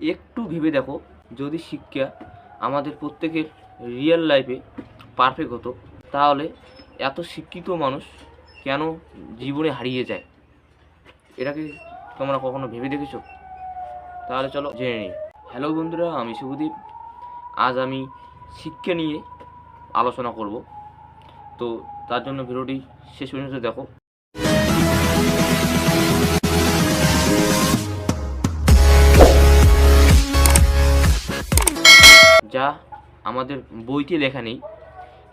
একটু ভেবে দেখো, যদি শিক্ষা আমাদের প্রত্যেকের রিয়েল লাইফে পারফেক্ট হতো, তাহলে এত শিক্ষিত মানুষ কেন জীবনে হারিয়ে যায়? এটাকে তোমরা কখনো ভেবে দেখেছ? তাহলে চলো জেনে নিই। হ্যালো বন্ধুরা, আমি শুভদীপ। আজ আমি শিক্ষা নিয়ে আলোচনা করব। তো তার জন্য ভিডিওটি শেষ পর্যন্ত দেখো। যা আমাদের বইতে লেখা নেই,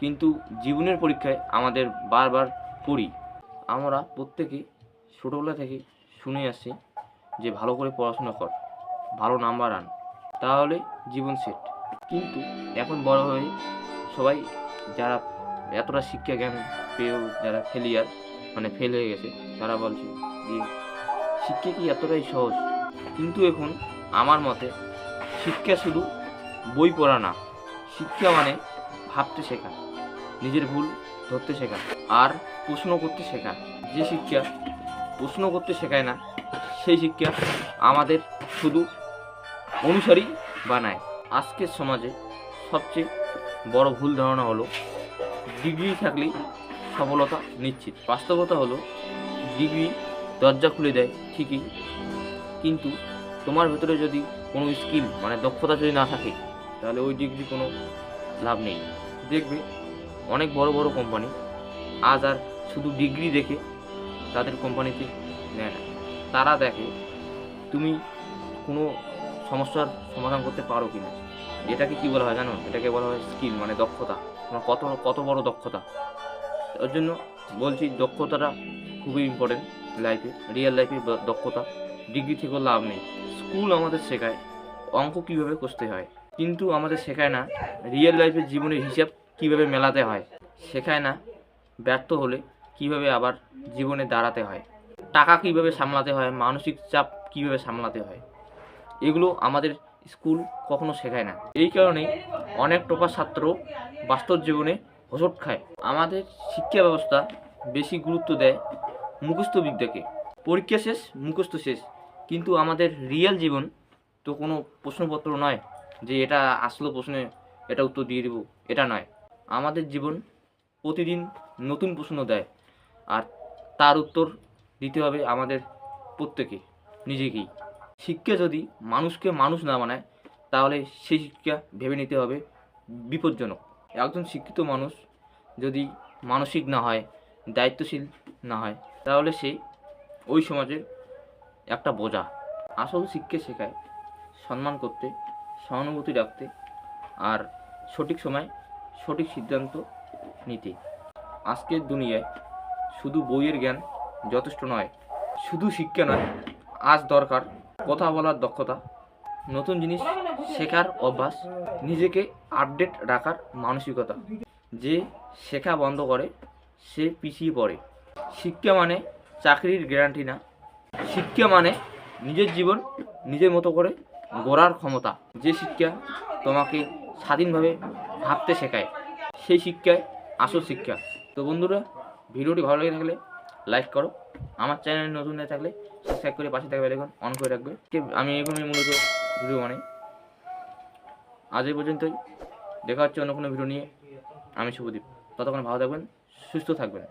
কিন্তু জীবনের পরীক্ষায় আমাদের বারবার পড়ি। আমরা প্রত্যেকে ছোটোবেলা থেকে শুনে আসছি যে ভালো করে পড়াশোনা কর, ভালো নাম্বার আন, তাহলে জীবন সেট কিন্তু এখন বড় হয়ে সবাই যারা এতটা শিক্ষা জ্ঞান পেয়েও যারা ফেলিয়ার মানে ফেল হয়ে গেছে, তারা বলছে যে শিক্ষা কি এতটাই সহজ? কিন্তু এখন আমার মতে শিক্ষা শুধু বই পড়া না, শিক্ষা মানে ভাবতে শেখা, নিজের ভুল ধরতে শেখা, আর প্রশ্ন করতে শেখা। যে শিক্ষা প্রশ্ন করতে শেখায় না, সেই শিক্ষা আমাদের শুধু অনুসারী বানায়। আজকের সমাজে সবচেয়ে বড় ভুল ধারণা হলো ডিগ্রি থাকলেই সফলতা নিশ্চিত। বাস্তবতা হলো ডিগ্রি দরজা খুলে দেয় ঠিকই, কিন্তু তোমার ভেতরে যদি কোনো স্কিল মানে দক্ষতা যদি না থাকে তাহলে ওই ডিগ্রি কোনো লাভ নেই। দেখবে অনেক বড় বড় কোম্পানি আজ আর শুধু ডিগ্রি দেখে তাদের কোম্পানিতে নেয় না। তারা দেখে তুমি কোনো সমস্যার সমাধান করতে পারো কি না এটাকে কী বলা হয় জানো? এটাকে বলা হয় স্কিল মানে দক্ষতা। তোমার কত কত বড় দক্ষতা। ওর জন্য বলছি দক্ষতাটা খুবই ইম্পর্টেন্ট লাইফে রিয়েল লাইফে দক্ষতা। ডিগ্রি থেকেও লাভ নেই। স্কুল আমাদের শেখায় অঙ্ক কীভাবে কষতে হয়। কিন্তু আমাদের শেখায় না রিয়েল লাইফের জীবনের হিসাব কীভাবে মেলাতে হয়। শেখায় না ব্যর্থ হলে কীভাবে আবার জীবনে দাঁড়াতে হয়। টাকা কীভাবে সামলাতে হয়, মানসিক চাপ কীভাবে সামলাতে হয়, এগুলো আমাদের স্কুল কখনো শেখায় না। এই কারণেই অনেক টোপা ছাত্র বাস্তব জীবনে হোঁচট খায়। আমাদের শিক্ষা ব্যবস্থা বেশি গুরুত্ব দেয় মুখস্থ বিদ্যাকে। পরীক্ষা শেষ, মুখস্থ শেষ। কিন্তু আমাদের রিয়েল জীবন তো কোনো প্রশ্নপত্র নয়। যে এটা আসলো প্রশ্নে এটা উত্তর দিয়ে দেবো, এটা নয়। আমাদের জীবন প্রতিদিন নতুন প্রশ্ন দেয় আর তার উত্তর দিতে হবে আমাদের প্রত্যেকে, নিজেকেই। শিক্ষা যদি মানুষকে মানুষ না বানায়, তাহলে সেই শিক্ষা ভেবে নিতে হবে বিপজ্জনক। একজন শিক্ষিত মানুষ যদি মানসিক না হয়, দায়িত্বশীল না হয়, তাহলে সে ওই সমাজের একটা বোঝা। আসল শিক্ষা শেখায় সম্মান করতে সহানুভূতি রাখতে আর সঠিক সময় সঠিক সিদ্ধান্ত নিতে। আজকের দুনিয়ায় শুধু বইয়ের জ্ঞান যথেষ্ট নয়, শুধু শিক্ষা নয়, আজ দরকার কথা বলার দক্ষতা। নতুন জিনিস শেখার অভ্যাস, নিজেকে আপডেট রাখার মানসিকতা। যে শেখা বন্ধ করে, সে পিছিয়ে পড়ে। শিক্ষা মানে চাকরির গ্যারান্টি না। শিক্ষা মানে নিজের জীবন নিজের মতো করে গড়ার ক্ষমতা যে শিক্ষা তোমাকে স্বাধীনভাবে ভাবতে শেখায়, সেই শিক্ষায় আসল শিক্ষা। তো বন্ধুরা, ভিডিওটি ভালো লেগে থাকলে লাইক করো, আমার চ্যানেল নতুন হয়ে থাকলে সাবস্ক্রাইব করে পাশে থাকবে দেখুন অন করে রাখবে। আমি এরকমই মূলত ভিডিও বানাই। আজ এই পর্যন্তই, দেখা হচ্ছে অন্য কোনো ভিডিও নিয়ে। আমি শুভদীপ, ততক্ষণ ভালো থাকবেন, সুস্থ থাকবেন।